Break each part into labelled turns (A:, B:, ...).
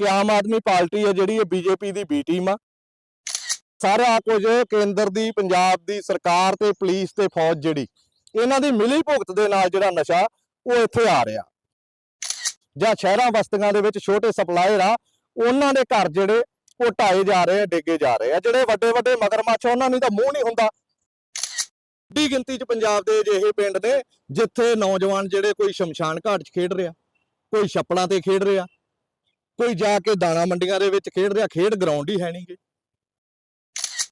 A: ਕਿ ਆਮ ਆਦਮੀ ਪਾਰਟੀ ਹੈ ਜਿਹੜੀ ਇਹ ਬੀਜੇਪੀ ਦੀ ਬੀ ਟੀਮ ਆ। ਸਾਰਾ ਕੁਝ ਕੇਂਦਰ ਦੀ ਪੰਜਾਬ ਦੀ ਸਰਕਾਰ ਤੇ ਪੁਲਿਸ ਤੇ ਫੌਜ ਜਿਹੜੀ ਇਹਨਾਂ ਦੀ ਮਿਲੀ ਭੁਗਤ ਦੇ ਨਾਲ ਜਿਹੜਾ ਨਸ਼ਾ ਉਹ ਇੱਥੇ ਆ ਰਿਹਾ। ਜਾਂ ਸ਼ਹਿਰਾਂ ਬਸਤੀਆਂ ਦੇ ਵਿੱਚ ਛੋਟੇ ਸਪਲਾਇਰ ਆ ਉਹਨਾਂ ਦੇ ਘਰ ਜਿਹੜੇ ਉਹ ਢਾਏ ਜਾ ਰਹੇ ਆ ਡੇਗੇ ਜਾ ਰਹੇ ਆ। ਜਿਹੜੇ ਵੱਡੇ ਵੱਡੇ ਮਗਰਮੱਛ ਆ, ਉਹਨਾਂ ਨੂੰ ਤਾਂ ਮੂੰਹ ਨਹੀਂ ਹੁੰਦਾ। ਵੱਡੀ ਗਿਣਤੀ 'ਚ ਪੰਜਾਬ ਦੇ ਅਜਿਹੇ ਪਿੰਡ ਨੇ ਜਿੱਥੇ ਨੌਜਵਾਨ ਜਿਹੜੇ ਕੋਈ ਸ਼ਮਸ਼ਾਨ ਘਾਟ 'ਚ ਖੇਡ ਰਿਹਾ ਕੋਈ ਛੱਪੜਾਂ ਤੇ ਖੇਡ ਰਿਹਾ ਕੋਈ ਜਾ ਕੇ ਦਾਣਾ ਮੰਡੀਆਂ ਦੇ ਵਿੱਚ ਖੇਡ ਰਿਹਾ ਖੇਡ ਗਰਾਊਂਡ ਹੀ ਹੈ ਨਹੀਂਗੇ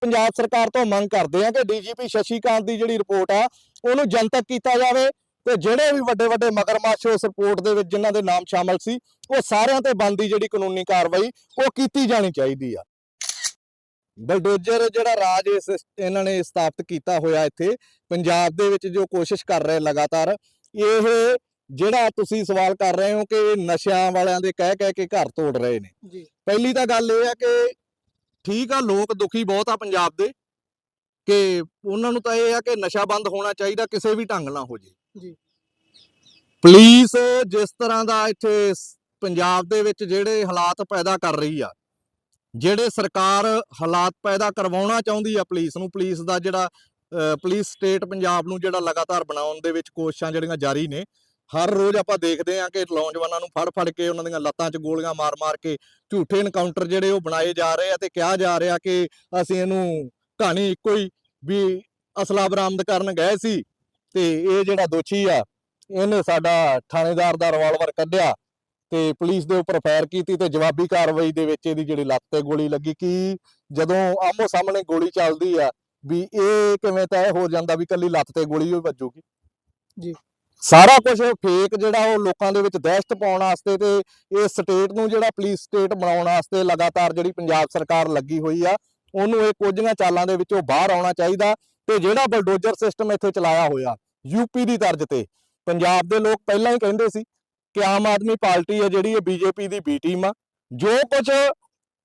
A: ਪੰਜਾਬ ਸਰਕਾਰ ਤੋਂ ਮੰਗ ਕਰਦੇ ਆ ਕਿ ਡੀਜੀਪੀ ਸ਼ਸ਼ੀਕਾਂਤ ਦੀ ਜਿਹੜੀ ਰਿਪੋਰਟ ਆ, ਉਹਨੂੰ ਜਨਤਕ ਕੀਤਾ ਜਾਵੇ ਤੇ ਜਿਹੜੇ ਵੀ ਵੱਡੇ ਵੱਡੇ ਮਗਰਮੱਛ ਉਸ ਰਿਪੋਰਟ ਦੇ ਵਿੱਚ ਜਿਨ੍ਹਾਂ ਦੇ ਨਾਮ ਸ਼ਾਮਲ ਸੀ, ਉਹ ਸਾਰਿਆਂ ਤੇ ਬੰਦੀ ਜਿਹੜੀ ਕਾਨੂੰਨੀ ਕਾਰਵਾਈ, ਉਹ ਕੀਤੀ ਜਾਣੀ ਚਾਹੀਦੀ ਆ। ਬਲਡੋਜ਼ਰ ਜਿਹੜਾ ਰਾਜ ਇਸ, ਇਹਨਾਂ ਨੇ ਸਥਾਪਿਤ ਕੀਤਾ ਹੋਇਆ ਇੱਥੇ, ਪੰਜਾਬ ਦੇ ਵਿੱਚ ਜੋ ਕੋਸ਼ਿਸ਼ ਕਰ ਰਹੇ ਲਗਾਤਾਰ, ਇਹ ਜਿਹੜਾ ਤੁਸੀਂ ਸਵਾਲ ਕਰ ਰਹੇ ਹੋ ਕਿ ਨਸ਼ਿਆਂ ਵਾਲਿਆਂ ਦੇ ਕਹਿ ਕਹਿ ਕੇ ਘਰ ਤੋੜ ਰਹੇ ਨੇ।
B: ਜੀ।
A: ਪਹਿਲੀ ਤਾਂ ਗੱਲ ਇਹ ਆ ਕਿ ਠੀਕ ਆ ਲੋਕ ਦੁਖੀ ਬਹੁਤ ਆ ਪੰਜਾਬ ਦੇ ਕਿ ਉਹਨਾਂ ਨੂੰ ਤਾਂ ਇਹ ਆ ਕਿ ਨਸ਼ਾ ਬੰਦ ਹੋਣਾ ਚਾਹੀਦਾ ਕਿਸੇ ਵੀ ਢੰਗ ਨਾਲ ਹੋ ਜੇ।
B: ਜੀ।
A: ਪੁਲਿਸ ਜਿਸ ਤਰ੍ਹਾਂ ਦਾ ਇੱਥੇ ਪੰਜਾਬ ਦੇ ਵਿੱਚ ਜਿਹੜੇ ਹਾਲਾਤ ਪੈਦਾ ਕਰ ਰਹੀ ਆ ਜਿਹੜੇ ਸਰਕਾਰ ਹਾਲਾਤ ਪੈਦਾ ਕਰਵਾਉਣਾ ਚਾਹੁੰਦੀ ਆ ਪੁਲਿਸ ਨੂੰ ਪੁਲਿਸ ਦਾ ਜਿਹੜਾ ਪੁਲਿਸ ਸਟੇਟ ਪੰਜਾਬ ਨੂੰ ਜਿਹੜਾ ਲਗਾਤਾਰ ਬਣਾਉਣ ਦੇ ਵਿੱਚ ਕੋਸ਼ਿਸ਼ਾਂ ਜਿਹੜੀਆਂ ਜਾਰੀ ਨੇ ਹਰ ਰੋਜ਼ ਆਪਾਂ ਦੇਖਦੇ ਆ ਕਿ ਨੌਜਵਾਨਾਂ ਨੂੰ ਫੜ ਫੜ ਕੇ ਉਹਨਾਂ ਦੀਆਂ ਲੱਤਾਂ 'ਚ ਗੋਲੀਆਂ ਮਾਰ-ਮਾਰ ਕੇ ਝੂਠੇ ਇਨਕਾਊਂਟਰ ਜਿਹੜੇ ਉਹ ਬਣਾਏ ਜਾ ਰਹੇ ਆ ਤੇ ਕਿਹਾ ਜਾ ਰਿਹਾ ਕਿ ਅਸੀਂ ਇਹਨੂੰ ਕਹਾਣੀ ਇੱਕੋ ਹੀ ਵੀ ਅਸਲਾ ਬਰਾਮਦ ਕਰਨ ਗਏ ਸੀ ਤੇ ਇਹ ਜਿਹੜਾ ਦੋਸ਼ੀ ਆ, ਇਹਨੇ ਸਾਡਾ ਥਾਣੇਦਾਰ ਦਾ ਰਿਵਾਲਵਰ ਕੱਢਿਆ ਤੇ ਪੁਲਿਸ ਦੇ ਉੱਪਰ ਫਾਇਰ ਕੀਤੀ ਤੇ ਜਵਾਬੀ ਕਾਰਵਾਈ ਦੇ ਵਿੱਚ ਇਹਦੀ ਜਿਹੜੀ ਲੱਤ ਤੇ ਗੋਲੀ ਲੱਗੀ ਕਿ ਜਦੋਂ ਆਮੋ ਸਾਹਮਣੇ ਗੋਲੀ ਚੱਲਦੀ ਆ ਵੀ ਇਹ ਕਿਵੇਂ ਤੈਅ ਹੋ ਜਾਂਦਾ ਵੀ ਕੱਲੀ ਲੱਤ ਤੇ ਗੋਲੀ ਹੀ ਵੱਜੂਗੀ
B: ਜੀ।
A: ਸਾਰਾ ਕੁਝ ਫੇਕ ਜਿਹੜਾ ਉਹ ਲੋਕਾਂ ਦੇ ਵਿੱਚ ਦਹਿਸ਼ਤ ਪਾਉਣ ਵਾਸਤੇ ਤੇ ਇਹ ਸਟੇਟ ਨੂੰ ਜਿਹੜਾ ਪੁਲਿਸ ਸਟੇਟ ਬਣਾਉਣ ਵਾਸਤੇ ਲਗਾਤਾਰ ਜਿਹੜੀ ਪੰਜਾਬ ਸਰਕਾਰ ਲੱਗੀ ਹੋਈ ਆ, ਉਹਨੂੰ ਇਹ ਕੁਝੀਆਂ ਚਾਲਾਂ ਦੇ ਵਿੱਚੋਂ ਬਾਹਰ ਆਉਣਾ ਚਾਹੀਦਾ ਤੇ ਜਿਹੜਾ ਬਲਡੋਜ਼ਰ ਸਿਸਟਮ ਇੱਥੇ ਚਲਾਇਆ ਹੋਇਆ ਯੂਪੀ ਦੀ ਤਰਜ਼ ਤੇ। ਪੰਜਾਬ ਦੇ ਲੋਕ ਪਹਿਲਾਂ ਹੀ ਕਹਿੰਦੇ ਸੀ ਕਿ ਆਮ ਆਦਮੀ ਪਾਰਟੀ ਹੈ ਜਿਹੜੀ ਇਹ ਬੀਜੇਪੀ ਦੀ ਬੀ ਟੀਮ ਆ। ਜੋ ਕੁਝ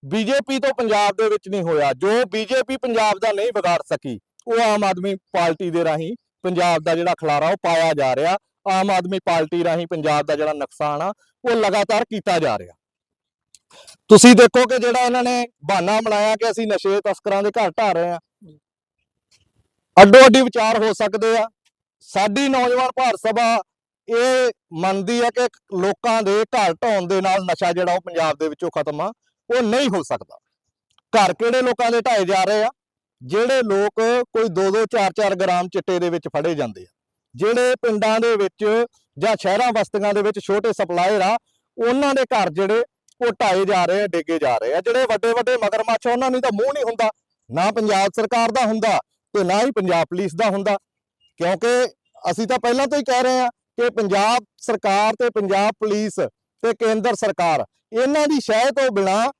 A: ਬੀਜੇਪੀ ਤੋਂ ਪੰਜਾਬ ਦੇ ਵਿੱਚ ਨਹੀਂ ਹੋਇਆ, ਜੋ ਬੀਜੇਪੀ ਪੰਜਾਬ ਦਾ ਨਹੀਂ ਵਿਗਾੜ ਸਕੀ, ਉਹ ਆਮ ਆਦਮੀ ਪਾਰਟੀ ਦੇ ਰਾਹੀਂ ਪੰਜਾਬ ਦਾ ਜਿਹੜਾ ਖਲਾਰਾ ਉਹ ਪਾਇਆ ਜਾ ਰਿਹਾ। ਆਮ ਆਦਮੀ ਪਾਰਟੀ ਰਾਹੀਂ ਪੰਜਾਬ ਦਾ ਜਿਹੜਾ ਨੁਕਸਾਨ ਆ, ਉਹ ਲਗਾਤਾਰ ਕੀਤਾ ਜਾ ਰਿਹਾ। ਤੁਸੀਂ ਦੇਖੋ ਕਿ ਜਿਹੜਾ ਇਹਨਾਂ ਨੇ ਬਹਾਨਾ ਬਣਾਇਆ ਕਿ ਅਸੀਂ ਨਸ਼ੇ ਤਸਕਰਾਂ ਦੇ ਘਰ ਢਾ ਰਹੇ ਆ ਅੱਡੋ ਅੱਡੀ ਵਿਚਾਰ ਹੋ ਸਕਦੇ ਆ। ਸਾਡੀ ਨੌਜਵਾਨ ਭਾਰਤ ਸਭਾ ਇਹ ਮੰਨਦੀ ਹੈ ਕਿ ਲੋਕਾਂ ਦੇ ਘਰ ਢਾਉਣ ਦੇ ਨਾਲ ਨਸ਼ਾ ਜਿਹੜਾ ਉਹ ਪੰਜਾਬ ਦੇ ਵਿੱਚੋਂ ਖਤਮ ਆ, ਉਹ ਨਹੀਂ ਹੋ ਸਕਦਾ। ਘਰ ਕਿਹੜੇ ਲੋਕਾਂ ਦੇ ਢਾਏ ਜਾ ਰਹੇ ਆ? ਜਿਹੜੇ ਲੋਕ ਕੋਈ 2-2 4-4 ਗ੍ਰਾਮ ਚਿੱਟੇ ਦੇ ਵਿੱਚ ਫੜੇ ਜਾਂਦੇ ਆ, ਜਿਹੜੇ ਪਿੰਡਾਂ ਦੇ ਵਿੱਚ ਜਾਂ ਸ਼ਹਿਰਾਂ ਬਸਤੀਆਂ ਦੇ ਵਿੱਚ ਛੋਟੇ ਸਪਲਾਇਰ ਆ, ਉਹਨਾਂ ਦੇ ਘਰ ਜਿਹੜੇ ਉਹ ਢਾਏ ਜਾ ਰਹੇ ਆ, ਡਿੱਗੇ ਜਾ ਰਹੇ ਆ, ਜਿਹੜੇ ਵੱਡੇ ਵੱਡੇ ਮਗਰਮੱਛ ਉਹਨਾਂ ਨੂੰ ਤਾਂ ਮੂੰਹ ਨਹੀਂ ਹੁੰਦਾ, ਨਾ ਪੰਜਾਬ ਸਰਕਾਰ ਦਾ ਹੁੰਦਾ ਤੇ ਨਾ ਹੀ ਪੰਜਾਬ ਪੁਲਿਸ ਦਾ ਹੁੰਦਾ, ਕਿਉਂਕਿ ਅਸੀਂ ਤਾਂ ਪਹਿਲਾਂ ਤੋਂ ਹੀ ਕਹਿ ਰਹੇ ਆ ਕਿ ਪੰਜਾਬ ਸਰਕਾਰ ਤੇ ਪੰਜਾਬ ਪੁਲਿਸ ਤੇ ਕੇਂਦਰ ਸਰਕਾਰ, ਇਹਨਾਂ ਦੀ ਸ਼ਹਿ ਤੋਂ ਬਿਨਾ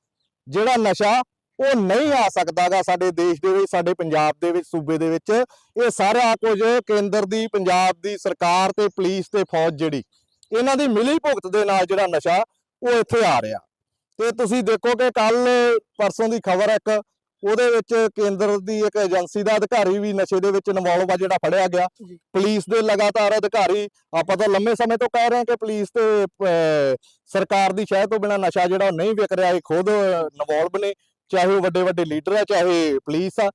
A: ਜਿਹੜਾ ਨਸ਼ਾ ਉਹ ਨਹੀਂ ਆ ਸਕਦਾਗਾ ਸਾਡੇ ਦੇਸ਼ ਦੇ ਵਿੱਚ ਸਾਡੇ ਪੰਜਾਬ ਦੇ ਵਿੱਚ ਸੂਬੇ ਦੇ ਵਿੱਚ। ਇਹ ਸਾਰਾ ਕੁਝ ਕੇਂਦਰ ਦੀ ਪੰਜਾਬ ਦੀ ਸਰਕਾਰ ਤੇ ਪੁਲਿਸ ਤੇ ਫੌਜ ਜਿਹੜੀ ਇਹਨਾਂ ਦੀ ਮਿਲੀ ਭੁਗਤ ਦੇ ਨਾਲ ਜਿਹੜਾ ਨਸ਼ਾ ਉਹ ਇੱਥੇ ਆ ਰਿਹਾ। ਤੇ ਤੁਸੀਂ ਦੇਖੋ ਕਿ ਕੱਲ ਪਰਸੋਂ ਦੀ ਖਬਰ ਇੱਕ ਉਹਦੇ ਵਿੱਚ ਕੇਂਦਰ ਦੀ ਇੱਕ ਏਜੰਸੀ ਦਾ ਅਧਿਕਾਰੀ ਵੀ ਨਸ਼ੇ ਦੇ ਵਿੱਚ ਇਨਵੋਲਵ ਆ ਜਿਹੜਾ ਫੜਿਆ ਗਿਆ। ਪੁਲਿਸ ਦੇ ਲਗਾਤਾਰ ਅਧਿਕਾਰੀ ਆਪਾਂ ਤਾਂ ਲੰਮੇ ਸਮੇਂ ਤੋਂ ਕਹਿ ਰਹੇ ਹਾਂ ਕਿ ਪੁਲਿਸ ਤੇ ਸਰਕਾਰ ਦੀ ਸ਼ਹਿ ਤੋਂ ਬਿਨਾ ਨਸ਼ਾ ਜਿਹੜਾ ਉਹ ਨਹੀਂ ਵਿਕ ਰਿਹਾ ਇਹ ਖੁਦ ਇਨਵੋਲਵ ਨੇ। ਚਾਹੇ ਉਹ ਵੱਡੇ ਵੱਡੇ ਲੀਡਰ ਆ ਚਾਹੇ ਪੁਲਿਸ ਆ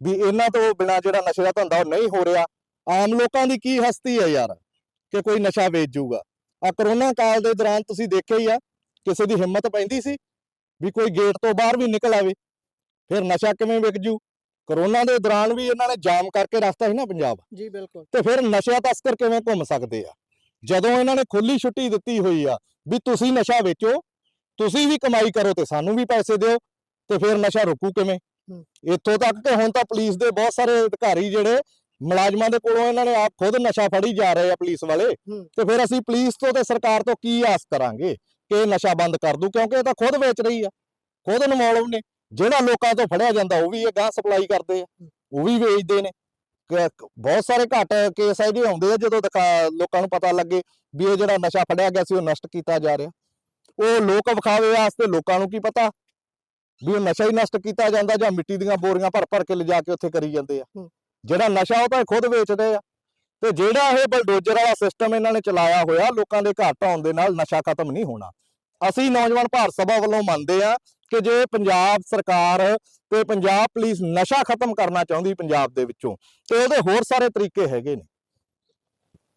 A: ਵੀ ਇਹਨਾਂ ਤੋਂ ਬਿਨਾ ਜਿਹੜਾ ਨਸ਼ੇ ਦਾ ਧੰਦਾ ਉਹ ਨਹੀਂ ਹੋ ਰਿਹਾ। ਆਮ ਲੋਕਾਂ ਦੀ ਕੀ ਹਸਤੀ ਹੈ ਯਾਰ ਕਿ ਕੋਈ ਨਸ਼ਾ ਵੇਚ ਜਾਊਗਾ। ਆ ਕਰੋਨਾ ਕਾਲ ਦੇ ਦੌਰਾਨ ਤੁਸੀਂ ਦੇਖਿਆ ਹੀ ਆ ਕਿਸੇ ਦੀ ਹਿੰਮਤ ਪੈਂਦੀ ਸੀ ਵੀ ਕੋਈ ਗੇਟ ਤੋਂ ਬਾਹਰ ਵੀ ਨਿਕਲ ਆਵੇ ਫਿਰ ਨਸ਼ਾ ਕਿਵੇਂ ਵਿਕ ਜੂ? ਕਰੋਨਾ ਦੇ ਦੌਰਾਨ ਵੀ ਇਹਨਾਂ ਨੇ ਜਾਮ ਕਰਕੇ ਰੱਖਤਾ ਸੀ ਨਾ ਪੰਜਾਬ।
B: ਜੀ ਬਿਲਕੁਲ।
A: ਤੇ ਫਿਰ ਨਸ਼ਾ ਤਸਕਰ ਕਿਵੇਂ ਘੁੰਮ ਸਕਦੇ ਆ? ਜਦੋਂ ਇਹਨਾਂ ਨੇ ਖੁੱਲੀ ਛੁੱਟੀ ਦਿੱਤੀ ਹੋਈ ਆ ਵੀ ਤੁਸੀਂ ਨਸ਼ਾ ਵੇਚੋ ਤੁਸੀਂ ਵੀ ਕਮਾਈ ਕਰੋ ਤੇ ਸਾਨੂੰ ਵੀ ਪੈਸੇ ਦਿਓ ਤੇ ਫਿਰ ਨਸ਼ਾ ਰੁਕੂ ਕਿਵੇਂ। ਇੱਥੋਂ ਤੱਕ ਕਿ ਹੁਣ ਤਾਂ ਪੁਲਿਸ ਦੇ ਬਹੁਤ ਸਾਰੇ ਅਧਿਕਾਰੀ ਜਿਹੜੇ ਮੁਲਾਜ਼ਮਾਂ ਦੇ ਕੋਲੋਂ ਇਹਨਾਂ ਨੇ ਆਪ ਖੁਦ ਨਸ਼ਾ ਫੜੀ ਜਾ ਰਹੇ ਆ ਪੁਲਿਸ ਵਾਲੇ। ਤੇ ਫਿਰ ਅਸੀਂ ਪੁਲਿਸ ਤੋਂ ਤੇ ਸਰਕਾਰ ਤੋਂ ਕੀ ਆਸ ਕਰਾਂਗੇ ਕਿ ਨਸ਼ਾ ਬੰਦ ਕਰ ਦੂ? ਕਿਉਂਕਿ ਇਹ ਤਾਂ ਖੁਦ ਵੇਚ ਰਹੀ ਆ। ਖੁਦ ਇਨਵੋਲਵ ਨੇ ਜਿਹੜਾ ਲੋਕਾਂ ਤੋਂ ਫੜਿਆ ਜਾਂਦਾ ਉਹ ਵੀ ਇਹ ਗਾਂ ਸਪਲਾਈ ਕਰਦੇ ਆ। ਉਹ ਵੀ ਵੇਚਦੇ ਨੇ। ਬਹੁਤ ਸਾਰੇ ਘੱਟ ਕੇਸ ਇਹਦੇ ਆਉਂਦੇ ਆ ਜਦੋਂ ਲੋਕਾਂ ਨੂੰ ਪਤਾ ਲੱਗੇ ਵੀ ਇਹ ਜਿਹੜਾ ਨਸ਼ਾ ਫੜਿਆ ਗਿਆ ਸੀ ਉਹ ਨਸ਼ਟ ਕੀਤਾ ਜਾ ਰਿਹਾ। ਉਹ ਲੋਕ ਵਿਖਾਵੇ ਵਾਸਤੇ ਲੋਕਾਂ ਨੂੰ ਕੀ ਪਤਾ? ਵੀ ਉਹ ਨਸ਼ਾ ਹੀ ਨਸ਼ਟ ਕੀਤਾ ਜਾਂਦਾ ਜਾਂ ਮਿੱਟੀ ਦੀਆਂ ਬੋਰੀਆਂ ਭਰ ਭਰ ਕੇ ਲਿਜਾ ਕੇ ਉੱਥੇ ਕਰੀ ਜਾਂਦੇ ਆ। ਜਿਹੜਾ ਨਸ਼ਾ ਉਹ ਤਾਂ ਖੁਦ ਵੇਚਦੇ ਆ। ਤੇ ਜਿਹੜਾ ਇਹ ਬਲਡੋਜ਼ਰ ਵਾਲਾ ਸਿਸਟਮ ਇਹਨਾਂ ਨੇ ਚਲਾਇਆ ਹੋਇਆ ਲੋਕਾਂ ਦੇ ਘਰ ਢਾਉਣ ਦੇ ਨਾਲ ਨਸ਼ਾ ਖਤਮ ਨਹੀਂ ਹੋਣਾ। ਅਸੀਂ ਨੌਜਵਾਨ ਭਾਰਤ ਸਭਾ ਵੱਲੋਂ ਮੰਨਦੇ ਆ ਕਿ ਜੇ ਪੰਜਾਬ ਸਰਕਾਰ ਤੇ ਪੰਜਾਬ ਪੁਲਿਸ ਨਸ਼ਾ ਖਤਮ ਕਰਨਾ ਚਾਹੁੰਦੀ ਪੰਜਾਬ ਦੇ ਵਿੱਚੋਂ ਤੇ ਉਹਦੇ ਹੋਰ ਸਾਰੇ ਤਰੀਕੇ ਹੈਗੇ ਨੇ।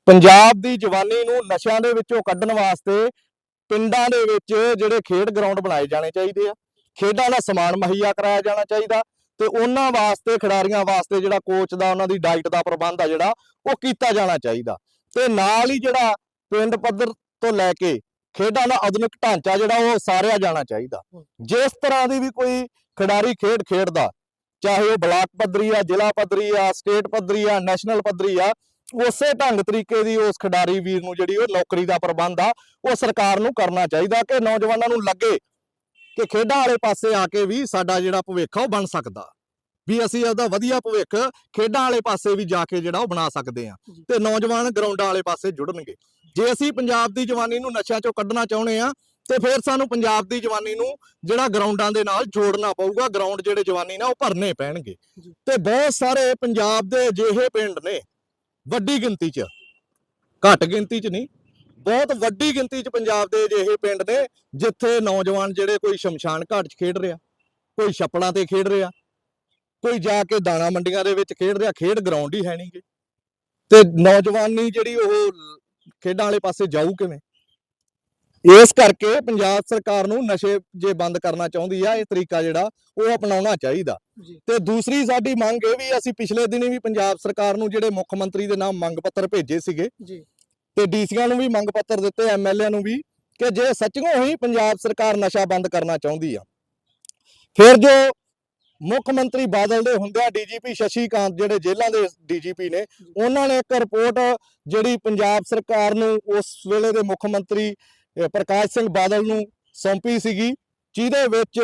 A: ਪੰਜਾਬ ਦੀ ਜਵਾਨੀ ਨੂੰ ਨਸ਼ਿਆਂ ਦੇ ਵਿੱਚੋਂ ਕੱਢਣ ਵਾਸਤੇ ਪਿੰਡਾਂ ਦੇ ਵਿੱਚ ਜਿਹੜੇ ਖੇਡ ਗਰਾਊਂਡ ਬਣਾਏ ਜਾਣੇ ਚਾਹੀਦੇ ਆ। ਖੇਡਾਂ ਦਾ ਸਮਾਨ ਮੁਹੱਈਆ ਕਰਾਇਆ ਜਾਣਾ ਚਾਹੀਦਾ ਤੇ ਉਹਨਾਂ ਵਾਸਤੇ ਖਿਡਾਰੀਆਂ ਵਾਸਤੇ ਜਿਹੜਾ ਕੋਚ ਦਾ ਉਹਨਾਂ ਦੀ ਡਾਈਟ ਦਾ ਪ੍ਰਬੰਧ ਆ ਜਿਹੜਾ ਉਹ ਕੀਤਾ ਜਾਣਾ ਚਾਹੀਦਾ। ਤੇ ਨਾਲ ਹੀ ਜਿਹੜਾ ਪਿੰਡ ਪੱਧਰ ਤੋਂ ਲੈ ਕੇ ਖੇਡਾਂ ਦਾ ਆਧੁਨਿਕ ਢਾਂਚਾ ਜਿਹੜਾ ਉਹ ਸਾਰਿਆ ਜਾਣਾ ਚਾਹੀਦਾ। ਜਿਸ ਤਰ੍ਹਾਂ ਦੀ ਵੀ ਕੋਈ ਖਿਡਾਰੀ ਖੇਡ ਖੇਡਦਾ ਚਾਹੇ ਉਹ ਬਲਾਕ ਪੱਧਰੀ ਆ ਜ਼ਿਲ੍ਹਾ ਪੱਧਰੀ ਆ ਸਟੇਟ ਪੱਧਰੀ ਆ ਨੈਸ਼ਨਲ ਪੱਧਰੀ ਆ ਉਸੇ ਢੰਗ ਤਰੀਕੇ ਦੀ ਉਸ ਖਿਡਾਰੀ ਵੀਰ ਨੂੰ ਜਿਹੜੀ ਉਹ ਨੌਕਰੀ ਦਾ ਪ੍ਰਬੰਧ ਆ ਉਹ ਸਰਕਾਰ ਨੂੰ ਕਰਨਾ ਚਾਹੀਦਾ ਕਿ ਨੌਜਵਾਨਾਂ ਨੂੰ ਲੱਗੇ ਕਿ ਖੇਡਾਂ ਵਾਲੇ ਪਾਸੇ ਆ ਕੇ ਵੀ ਸਾਡਾ ਜਿਹੜਾ ਭਵਿੱਖ ਆ ਉਹ ਬਣ ਸਕਦਾ ਵੀ ਅਸੀਂ ਉਹਦਾ ਵਧੀਆ ਭਵਿੱਖ ਖੇਡਾਂ ਵਾਲੇ ਪਾਸੇ ਵੀ ਜਾ ਕੇ ਜਿਹੜਾ ਉਹ ਬਣਾ ਸਕਦੇ ਆ। ਤੇ ਨੌਜਵਾਨ ਗਰਾਊਂਡਾਂ ਵਾਲੇ ਪਾਸੇ ਜੁੜਨਗੇ ਜੇ ਅਸੀਂ ਪੰਜਾਬ ਦੀ ਜਵਾਨੀ ਨੂੰ ਨਸ਼ਿਆਂ ਚੋਂ ਕੱਢਣਾ ਚਾਹੁੰਦੇ ਆ ਤੇ ਫਿਰ ਸਾਨੂੰ ਪੰਜਾਬ ਦੀ ਜਵਾਨੀ ਨੂੰ ਜਿਹੜਾ ਗਰਾਊਂਡਾਂ ਦੇ ਨਾਲ ਜੋੜਨਾ ਪਊਗਾ ਗਰਾਊਂਡ ਜਿਹੜੇ ਜਵਾਨੀ ਨਾ ਉਹ ਭਰਨੇ ਪੈਣਗੇ। ਤੇ ਬਹੁਤ ਸਾਰੇ ਪੰਜਾਬ ਦੇ ਅਜਿਹੇ ਪਿੰਡ ਨੇ ਵੱਡੀ ਗਿਣਤੀ 'ਚ ਘੱਟ ਗਿਣਤੀ 'ਚ ਨਹੀਂ ਬਹੁਤ ਵੱਡੀ ਗਿਣਤੀ 'ਚ ਪੰਜਾਬ ਦੇ ਅਜਿਹੇ ਪਿੰਡ ਨੇ ਜਿੱਥੇ ਨੌਜਵਾਨ ਜਿਹੜੇ ਕੋਈ ਸ਼ਮਸ਼ਾਨ ਘਾਟ 'ਚ ਖੇਡ ਰਿਹਾ ਕੋਈ ਛੱਪੜਾਂ ਤੇ ਖੇਡ ਰਿਹਾ ਕੋਈ ਜਾ ਕੇ ਦਾਣਾ ਮੰਡੀਆਂ ਦੇ ਵਿੱਚ ਖੇਡ ਰਿਹਾ ਖੇਡ ਗਰਾਊਂਡ ਹੀ ਹੈ ਨਹੀਂਗੇ ਤੇ ਨੌਜਵਾਨੀ ਜਿਹੜੀ ਉਹ ਖੇਡਾਂ ਵਾਲੇ ਪਾਸੇ ਜਾਊ ਕਿਵੇਂ? ਇਸ ਕਰਕੇ ਪੰਜਾਬ ਸਰਕਾਰ ਨੂੰ ਨਸ਼ੇ ਜੇ ਬੰਦ ਕਰਨਾ ਚਾਹੁੰਦੀ ਆ ਇਹ ਤਰੀਕਾ ਜਿਹੜਾ ਉਹ ਅਪਣਾਉਣਾ ਚਾਹੀਦਾ। ਤੇ ਦੂਸਰੀ ਸਾਡੀ ਮੰਗ ਇਹ ਵੀ ਅਸੀਂ ਪਿਛਲੇ ਦਿਨੀ ਵੀ ਪੰਜਾਬ ਸਰਕਾਰ ਨੂੰ ਜਿਹੜੇ ਮੁੱਖ ਮੰਤਰੀ ਦੇ ਨਾਮ ਮੰਗ ਪੱਤਰ ਭੇਜੇ ਸੀਗੇ ਤੇ ਡੀਸੀਆਂ ਨੂੰ ਵੀ ਮੰਗ ਪੱਤਰ ਦਿੱਤੇ ਐਮਐਲਏ ਨੂੰ ਵੀ, ਕਿ ਜੇ ਸੱਚੀਓ ਹੀ ਪੰਜਾਬ ਸਰਕਾਰ ਨਸ਼ਾ ਬੰਦ ਕਰਨਾ ਚਾਹੁੰਦੀ ਆ। ਫਿਰ ਜੋ ਮੁੱਖ ਮੰਤਰੀ ਬਾਦਲ ਦੇ ਹੁੰਦਿਆਂ ਡੀਜੀਪੀ ਸ਼ਸ਼ੀ ਕਾਂਤ ਜਿਹੜੇ ਜੇਲ੍ਹਾਂ ਦੇ ਡੀਜੀਪੀ ਨੇ, ਉਹਨਾਂ ਨੇ ਇੱਕ ਰਿਪੋਰਟ ਜਿਹੜੀ ਪੰਜਾਬ ਸਰਕਾਰ ਨੂੰ ਉਸ ਵੇਲੇ ਦੇ ਮੁੱਖ ਮੰਤਰੀ ਪ੍ਰਕਾਸ਼ ਸਿੰਘ ਬਾਦਲ ਨੂੰ ਸੌਂਪੀ ਸੀਗੀ, ਜਿਹਦੇ ਵਿੱਚ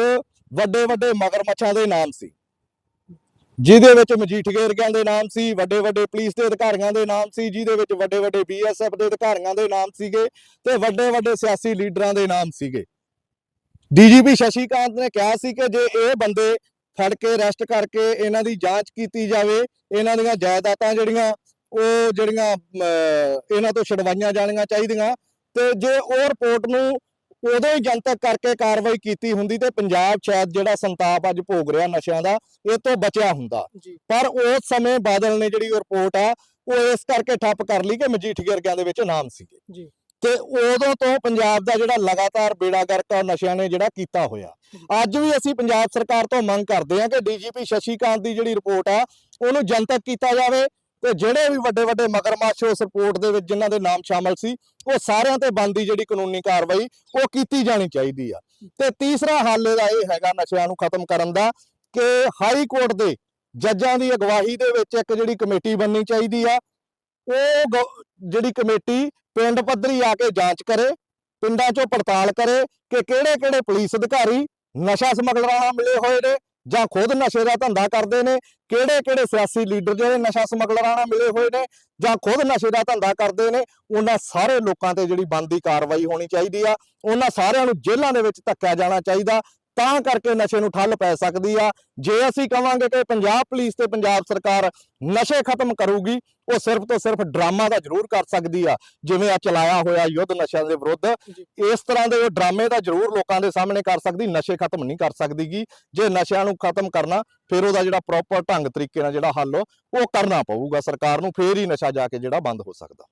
A: ਵੱਡੇ ਵੱਡੇ ਮਗਰਮੱਛਾਂ ਦੇ ਨਾਮ ਸੀ। ਜਿਹਦੇ ਵਿੱਚ ਮਜੀਠੀਏ ਦੇ ਨਾਮ ਸੀ, ਵੱਡੇ ਵੱਡੇ ਪੁਲਿਸ ਦੇ ਅਧਿਕਾਰੀਆਂ ਦੇ ਨਾਮ ਸੀ, ਜਿਹਦੇ ਵਿੱਚ ਵੱਡੇ ਵੱਡੇ ਬੀਐਸਐਫ ਦੇ ਅਧਿਕਾਰੀਆਂ ਦੇ ਨਾਮ ਸੀਗੇ ਤੇ ਵੱਡੇ ਵੱਡੇ ਸਿਆਸੀ ਲੀਡਰਾਂ ਦੇ ਨਾਮ ਸੀਗੇ। ਡੀਜੀਪੀ ਸ਼ਸ਼ੀ ਕਾਂਤ ਨੇ ਕਿਹਾ ਸੀ ਕਿ ਜੇ ਇਹ ਬੰਦੇ ਫੜ ਕੇ ਅਰੈਸਟ ਕਰਕੇ ਇਹਨਾਂ ਦੀ ਜਾਂਚ ਕੀਤੀ ਜਾਵੇ, ਇਹਨਾਂ ਦੀਆਂ ਜਾਇਦਾਦਾਂ ਜਿਹੜੀਆਂ, ਉਹ ਜਿਹੜੀਆਂ ਇਹਨਾਂ ਤੋਂ ਛਡਵਾਈਆਂ ਜਾਣੀਆਂ ਚਾਹੀਦੀਆਂ ਤੇ ਜੇ ਉਹ ਰਿਪੋਰਟ ਨੂੰ ਉਦੋਂ ਹੀ ਜਨਤਕ ਕਰਕੇ ਕਾਰਵਾਈ ਕੀਤੀ ਹੁੰਦੀ ਤੇ ਪੰਜਾਬ ਸ਼ਾਇਦ ਜਿਹੜਾ ਸੰਤਾਪ ਅੱਜ ਭੋਗ ਰਿਹਾ ਨਸ਼ਿਆਂ ਦਾ ਇਹ ਤੋਂ ਬਚਿਆ ਹੁੰਦਾ। ਪਰ ਉਸ ਸਮੇਂ ਬਾਦਲ ਨੇ ਜਿਹੜੀ ਰਿਪੋਰਟ ਆ ਉਹ ਇਸ ਕਰਕੇ ਠੱਪ ਕਰ ਲਈ ਕਿ ਮਜੀਠੀਏ ਵਰਗਿਆਂ ਦੇ ਵਿੱਚ ਨਾਮ ਸੀਗੇ।
B: ਜੀ।
A: ਤੇ ਉਦੋਂ ਤੋਂ ਪੰਜਾਬ ਦਾ ਜਿਹੜਾ ਲਗਾਤਾਰ ਬੇੜਾ ਗਰਕ ਨਸ਼ਿਆਂ ਨੇ ਜਿਹੜਾ ਕੀਤਾ ਹੋਇਆ। ਅੱਜ ਵੀ ਅਸੀਂ ਪੰਜਾਬ ਸਰਕਾਰ ਤੋਂ ਮੰਗ ਕਰਦੇ ਹਾਂ ਕਿ ਡੀਜੀਪੀ ਸ਼ਸ਼ੀ ਕਾਂਤ ਦੀ ਜਿਹੜੀ ਰਿਪੋਰਟ ਆ ਉਹਨੂੰ ਜਨਤਕ ਕੀਤਾ ਜਾਵੇ। ਤੇ ਜਿਹੜੇ ਵੀ ਵੱਡੇ ਵੱਡੇ ਮਗਰਮੱਛ ਉਸ ਰਿਪੋਰਟ ਦੇ ਵਿੱਚ ਜਿਨ੍ਹਾਂ ਦੇ ਨਾਮ ਸ਼ਾਮਲ ਸੀ, ਉਹ ਸਾਰਿਆਂ ਤੇ ਬਣਦੀ ਜਿਹੜੀ ਕਾਨੂੰਨੀ ਕਾਰਵਾਈ, ਉਹ ਕੀਤੀ ਜਾਣੀ ਚਾਹੀਦੀ ਆ। ਤੇ ਤੀਸਰਾ ਹੱਲ ਇਹਦਾ ਇਹ ਹੈਗਾ ਨਸ਼ਿਆਂ ਨੂੰ ਖਤਮ ਕਰਨ ਦਾ ਕਿ ਹਾਈ ਕੋਰਟ ਦੇ ਜੱਜਾਂ ਦੀ ਅਗਵਾਈ ਦੇ ਵਿੱਚ ਇੱਕ ਜਿਹੜੀ ਕਮੇਟੀ ਬਣਨੀ ਚਾਹੀਦੀ ਆ, ਉਹ ਗ- ਜਿਹੜੀ ਕਮੇਟੀ ਪਿੰਡ ਪੱਧਰੀ ਆ ਕੇ ਜਾਂਚ ਕਰੇ, ਪਿੰਡਾਂ 'ਚੋਂ ਪੜਤਾਲ ਕਰੇ ਕਿ ਕਿਹੜੇ ਕਿਹੜੇ ਪੁਲਿਸ ਅਧਿਕਾਰੀ ਨਸ਼ਾ ਸਮਗਲਰਾਂ ਨਾਲ ਮਿਲੇ ਹੋਏ ਨੇ ਜਾਂ ਖੁਦ ਨਸ਼ੇ ਦਾ ਧੰਦਾ ਕਰਦੇ ਨੇ, ਕਿਹੜੇ ਕਿਹੜੇ ਸਿਆਸੀ ਲੀਡਰ ਜਿਹੜੇ ਨਸ਼ਾ ਸਮਗਲਰਾਂ ਨਾਲ ਮਿਲੇ ਹੋਏ ਨੇ, ਜਾਂ ਖੁਦ ਨਸ਼ੇ ਦਾ ਧੰਦਾ ਕਰਦੇ ਨੇ, ਉਹਨਾਂ ਸਾਰੇ ਲੋਕਾਂ ਤੇ ਜਿਹੜੀ ਬਣਦੀ ਕਾਰਵਾਈ ਹੋਣੀ ਚਾਹੀਦੀ ਆ। ਉਹਨਾਂ ਸਾਰਿਆਂ ਨੂੰ ਜੇਲ੍ਹਾਂ ਦੇ ਵਿੱਚ ਧੱਕਿਆ ਜਾਣਾ ਚਾਹੀਦਾ। ਤਾਂ ਕਰਕੇ ਨਸ਼ੇ ਨੂੰ ਠੱਲ ਪੈ ਸਕਦੀ ਆ। ਜੇ ਅਸੀਂ ਕਵਾਂਗੇ ਕਿ ਪੰਜਾਬ ਪੁਲਿਸ ਤੇ ਪੰਜਾਬ ਸਰਕਾਰ ਨਸ਼ੇ ਖਤਮ ਕਰੂਗੀ ਉਹ ਸਿਰਫ ਤੋਂ ਸਿਰਫ ਡਰਾਮਾ ਦਾ ਜ਼ਰੂਰ ਕਰ ਸਕਦੀ ਆ। ਜਿਵੇਂ ਆ ਚਲਾਇਆ ਹੋਇਆ ਯੁੱਧ ਨਸ਼ਿਆਂ ਦੇ ਵਿਰੁੱਧ। ਇਸ ਤਰ੍ਹਾਂ ਦੇ ਉਹ ਡਰਾਮੇ ਦਾ ਜ਼ਰੂਰ ਲੋਕਾਂ ਦੇ ਸਾਹਮਣੇ ਕਰ ਸਕਦੀ ਨਸ਼ੇ ਖਤਮ ਨਹੀਂ ਕਰ ਸਕਦੀਗੀ। ਜੇ ਨਸ਼ਿਆਂ ਨੂੰ ਖਤਮ ਕਰਨਾ ਫਿਰ ਉਹਦਾ ਜਿਹੜਾ ਪ੍ਰੋਪਰ ਢੰਗ ਤਰੀਕੇ ਨਾਲ ਜਿਹੜਾ ਹੱਲ ਉਹ ਕਰਨਾ ਪਊਗਾ। ਸਰਕਾਰ ਨੂੰ ਫੇਰ ਹੀ ਨਸ਼ਾ ਜਾ ਕੇ ਜਿਹੜਾ ਬੰਦ ਹੋ ਸਕਦਾ।